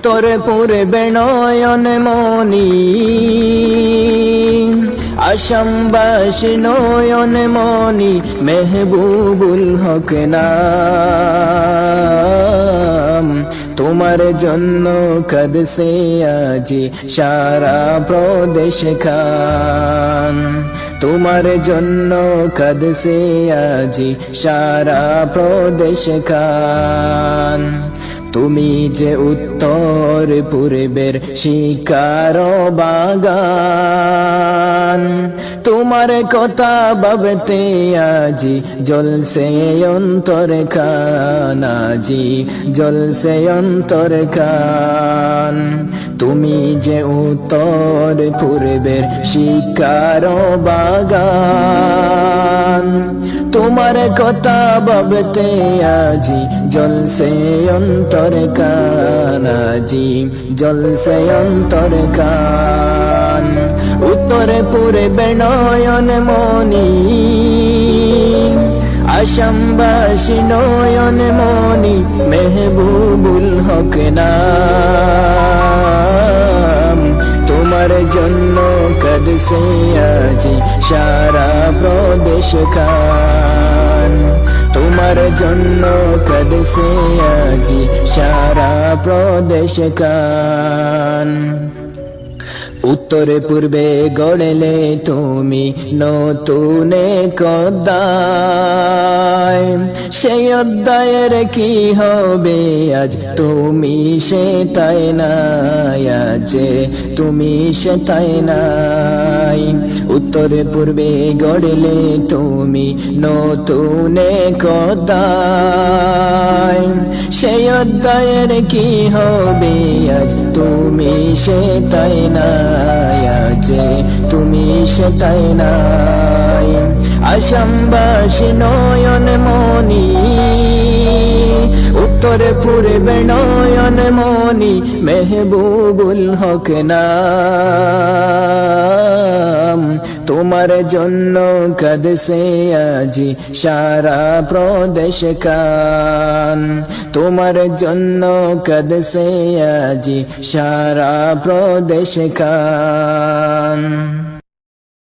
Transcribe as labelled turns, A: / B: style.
A: উত্তরে পূর্বে নয়ন মনি। আসামবাসী নয়ন মনি, মেহবুবুল হক নাম। তোমার জন্য কদসে আজি সারা প্রদেশ খান। তোমার জন্য কদসে আজি সারা প্রদেশ খান। তুমি যে উত্তর পূর্বের শিকার বাগান। তোমার কথা ভাবতে আজি জলসে অন্তর খান আজি জলসে অন্তর খান তুমি যে উত্তর পূর্বের শিকার বাগান, তোমার কথা ভাবতে আজি জলসে অন্তর কান, আজি জলসে অন্তর কান। উত্তরে পূর্বে নয়ন মনি আসামবাসী নয়ন মনি মেহবুবুল হক নাম। তোমার জন্য কদসে আজি সারা প্রদেশ খান। তোমার জন্য কদসে আজি সারা প্রদেশ খান। উত্তরে পূর্বে গড়লে তুমি নতুন কদায়। সেই অধ্যায়ের কি হবে আজ? তুমি সে তাই নাই, আজ তুমি সে তাই নাই। উত্তরে পূর্বে গড়লে তুমি নতুন কদায়। সেই অধ্যায়ের কি হবে? আজ তুমি সে তাই নাই, আজ তুমি সে তাই নাই আসামবাসী নয়ন মনি উত্তর পূর্বে নয়ন মনি মেহবুবুল হক নাম। তোমার জন্য কদসে আজি সারা প্রদেশ কান। তোমার জন্য কদসে আজি সারা প্রদেশ কান।